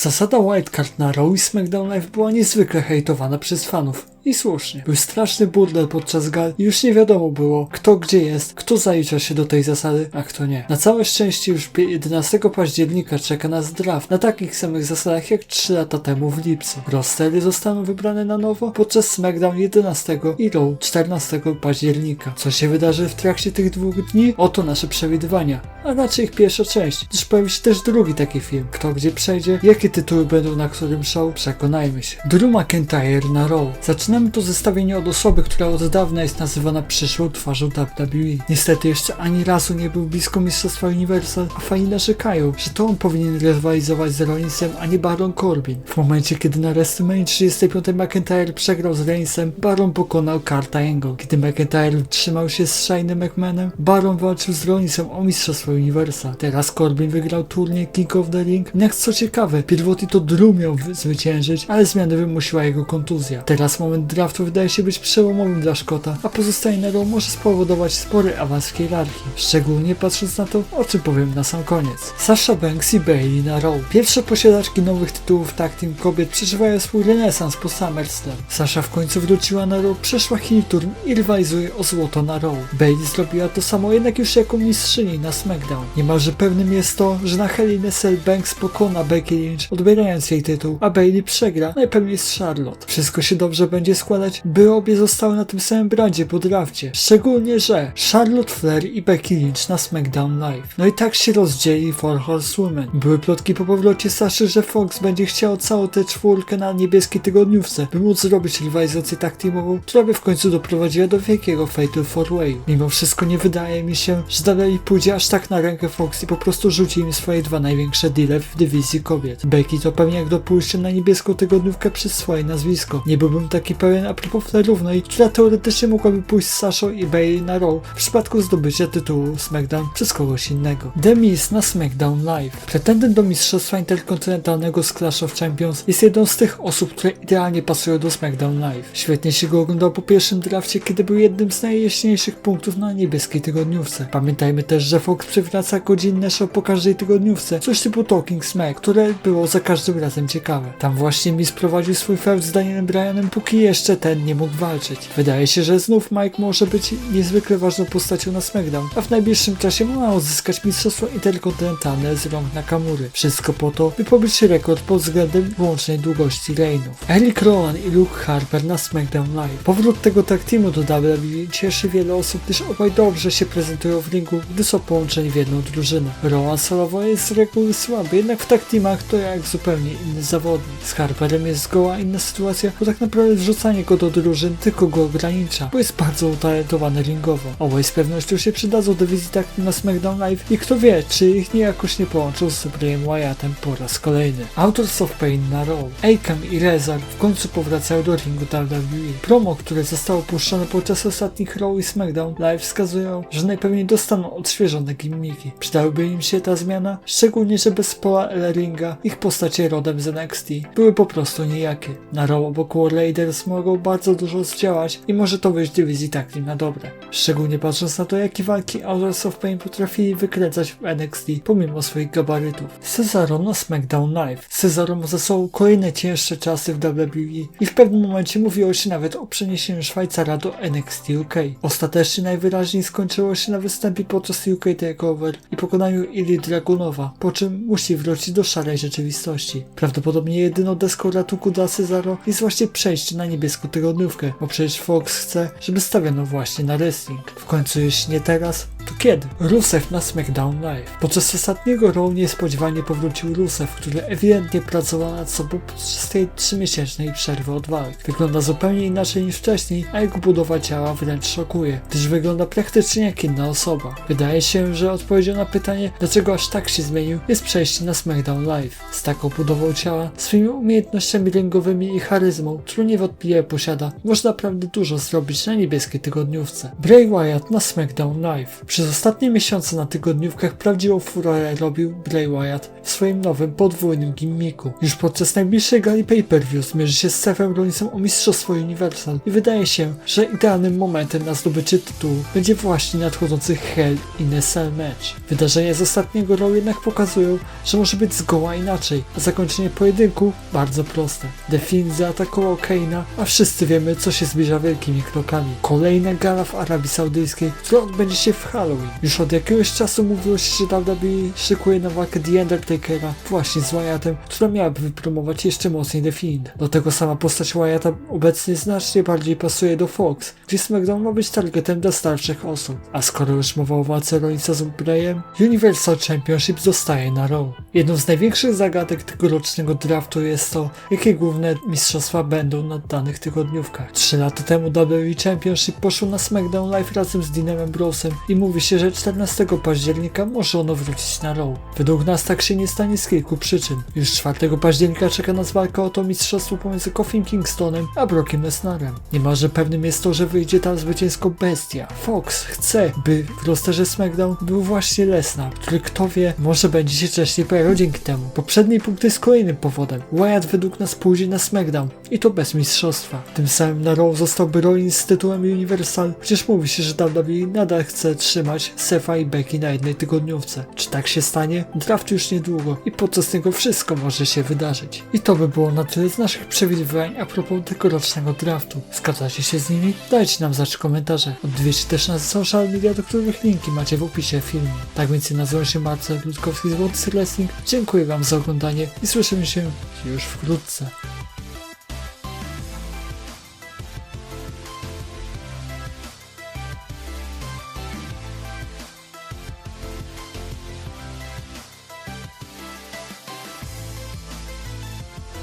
Zasada wildcard na Raw i SmackDown Live była niezwykle hejtowana przez fanów. I słusznie. Był straszny burdel podczas gal i już nie wiadomo było, kto gdzie jest, kto zalicza się do tej zasady, a kto nie. Na całe szczęście już pie- 11 października czeka nas draft na takich samych zasadach jak 3 lata temu w lipcu. Rostery zostaną wybrane na nowo podczas SmackDown 11 i Raw 14 października. Co się wydarzy w trakcie tych dwóch dni? Oto nasze przewidywania, a raczej ich pierwsza część, gdyż pojawi się też drugi taki film. Kto gdzie przejdzie, jakie tytuły będą na którym show, przekonajmy się. Drew McIntyre na Raw. Zaczynamy to zestawienie od osoby, która od dawna jest nazywana przyszłą twarzą WWE. Niestety jeszcze ani razu nie był blisko Mistrzostwa Universal, a fani narzekają, że to on powinien rywalizować z Rollinsem, a nie Baron Corbin. W momencie, kiedy na WrestleMania 35 McIntyre przegrał z Reignsem, Baron pokonał Carta Angle. Kiedy McIntyre trzymał się z Shane McMahonem, Baron walczył z Rollinsem o Mistrzostwo Universal. Teraz Corbin wygrał turniej King of the Ring. Jak co ciekawe, pierwotnie to Drew miał wy- zwyciężyć, ale zmiany wymusiła jego kontuzja. Teraz moment draftu wydaje się być przełomowym dla Scotta, a pozostanie na Raw może spowodować spory awans w hierarchii. Szczególnie patrząc na to, o czym powiem na sam koniec. Sasha Banks i Bailey na Raw. Pierwsze posiadaczki nowych tytułów tag team kobiet przeżywają swój renesans po SummerSlam. Sasha w końcu wróciła na Raw, przeszła heel turn i rywalizuje o złoto na Raw. Bailey zrobiła to samo jednak już jako mistrzyni na SmackDown. Niemalże pewnym jest to, że na Hell in Cell Banks pokona Becky Lynch, odbierając jej tytuł, a Bailey przegra, najpewniej z Charlotte. Wszystko się dobrze będzie składać, by obie zostały na tym samym brandzie po drafcie. Szczególnie, że Charlotte Flair i Becky Lynch na SmackDown Live. No i tak się rozdzieli Four Horsewomen. Były plotki po powrocie Saszy, że Fox będzie chciał całą tę czwórkę na niebieskiej tygodniówce, by móc zrobić rywalizację tak teamową, która by w końcu doprowadziła do wielkiego Fatal 4-Way. Mimo wszystko nie wydaje mi się, że dalej pójdzie aż tak na rękę Fox i po prostu rzuci im swoje dwa największe deale w dywizji kobiet. Becky to pewnie jak do pójścia na niebieską tygodniówkę przez swoje nazwisko. Nie byłbym taki pewien a propos Flairów, no i która teoretycznie mogłaby pójść z Saszą i Bailey na Raw w przypadku zdobycia tytułu SmackDown przez kogoś innego. The Miz na SmackDown Live. Pretendent do mistrzostwa interkontynentalnego z Clash of Champions jest jedną z tych osób, które idealnie pasują do SmackDown Live. Świetnie się go oglądał po pierwszym drafcie, kiedy był jednym z najjaśniejszych punktów na niebieskiej tygodniówce. Pamiętajmy też, że Fox przywraca godzinne show po każdej tygodniówce, coś typu Talking Smack, które było za każdym razem ciekawe. Tam właśnie Miz prowadził swój feud z Danielem Bryanem, póki jeszcze ten nie mógł walczyć. Wydaje się, że znów Mike może być niezwykle ważną postacią na SmackDown, a w najbliższym czasie ma odzyskać mistrzostwo interkontynentalne z rąk Nakamury. Wszystko po to, by pobić rekord pod względem łącznej długości reignów. Eric Rowan i Luke Harper na SmackDown Live. Powrót tego tag teamu do WWE cieszy wiele osób, gdyż obaj dobrze się prezentują w ringu, gdy są połączeni w jedną drużynę. Rowan solowo jest z reguły słaby, jednak w tag teamach to jak zupełnie inny zawodnik. Z Harperem jest zgoła inna sytuacja, bo tak naprawdę wrzucanie go do drużyn tylko go ogranicza, bo jest bardzo utalentowany ringowo. Obaj z pewnością się przydadzą do wizyt na SmackDown Live i kto wie, czy ich nie jakoś nie połączą z Brayem Wyattem po raz kolejny. Authors of Pain na Raw. Akam i Rezar w końcu powracają do ringu WWE. Promo, które zostało puszczone podczas ostatnich Raw i SmackDown Live wskazują, że najpewniej dostaną odświeżone gimmiki. Przydałyby im się ta zmiana, szczególnie, że bez Paula Elleringa ich postacie rodem z NXT były po prostu nijakie. Na Raw obok War Raiders mogą bardzo dużo zdziałać i może to wyjść dywizji tak na dobre. Szczególnie patrząc na to, jakie walki Authors of Pain potrafili wykręcać w NXT pomimo swoich gabarytów. Cesaro na SmackDown Live. Cesaro ma za sobą kolejne cięższe czasy w WWE i w pewnym momencie mówiło się nawet o przeniesieniu Szwajcara do NXT UK. Ostatecznie najwyraźniej skończyło się na występie podczas UK Takeover i pokonaniu Illy Dragunowa, po czym musi wrócić do szarej rzeczywistości. Prawdopodobnie jedyną deską ratunku dla Cesaro jest właśnie przejście na niebieską tygodniówkę, bo przecież Fox chce, żeby stawiano właśnie na wrestling. W końcu jeśli nie teraz, to kiedy? Rusev na SmackDown Live. Podczas ostatniego Raw niespodziewanie powrócił Rusev, który ewidentnie pracował nad sobą podczas tej trzymiesięcznej przerwy od walk. Wygląda zupełnie inaczej niż wcześniej, a jego budowa ciała wręcz szokuje, gdyż wygląda praktycznie jak inna osoba. Wydaje się, że odpowiedzią na pytanie, dlaczego aż tak się zmienił, jest przejście na SmackDown Live. Z taką budową ciała, swoimi umiejętnościami ringowymi i charyzmą, którą niewątpliwie posiada, można naprawdę dużo zrobić na niebieskiej tygodniówce. Bray Wyatt na SmackDown Live. Przez ostatnie miesiące na tygodniówkach prawdziwą furorę robił Bray Wyatt w swoim nowym podwójnym gimmiku. Już podczas najbliższej gali pay-per-view zmierzy się z Sefem Rollinsem o Mistrzostwo Universal i wydaje się, że idealnym momentem na zdobycie tytułu będzie właśnie nadchodzący Hell in a Cell match. Wydarzenia z ostatniego Raw jednak pokazują, że może być zgoła inaczej, a zakończenie pojedynku bardzo proste. The Finn zaatakował Kane'a, a wszyscy wiemy, co się zbliża wielkimi krokami. Kolejna gala w Arabii Saudyjskiej, która odbędzie się w Halloween. Już od jakiegoś czasu mówiło się, że WWE szykuje na walkę The Undertakera właśnie z Wyattem, która miałaby wypromować jeszcze mocniej The Fiend. Do tego sama postać Wyatta obecnie znacznie bardziej pasuje do Fox, gdzie SmackDown ma być targetem dla starszych osób. A skoro już mowa o walce Rollinsa z Brayem, Universal Championship zostaje na Raw. Jedną z największych zagadek tegorocznego draftu jest to, jakie główne mistrzostwa będą na danych tygodniówkach. Trzy lata temu WWE Championship poszło na SmackDown Live razem z Deanem Ambrosem i mówi się, że 14 października może ono wrócić na Raw. Według nas tak się nie stanie z kilku przyczyn. Już 4 października czeka nas walka o to mistrzostwo pomiędzy Kofi Kingstonem a Brockiem Lesnarem. Niemalże pewnym jest to, że wyjdzie tam zwycięsko bestia. Fox chce, by w rosterze SmackDown był właśnie Lesnar, który kto wie, może będzie się wcześniej pojawiał dzięki temu. Poprzedni punkt jest kolejnym powodem. Wyatt według nas pójdzie na SmackDown i to bez mistrzostwa. Tym samym na Raw zostałby Rollins z tytułem Universal, chociaż mówi się, że WWE nadal chce trzymać Sefa i Becky na jednej tygodniówce. Czy tak się stanie? Draft już niedługo i podczas niego wszystko może się wydarzyć. I to by było na tyle z naszych przewidywań a propos tegorocznego draftu. Zgadzacie się z nimi? Dajcie nam znać w komentarzach. Odwiedźcie też nas social media, do których linki macie w opisie filmu. Tak więc nazywam się Marcel Ludkowski z World Wrestling. Dziękuję wam za oglądanie i słyszymy się już wkrótce.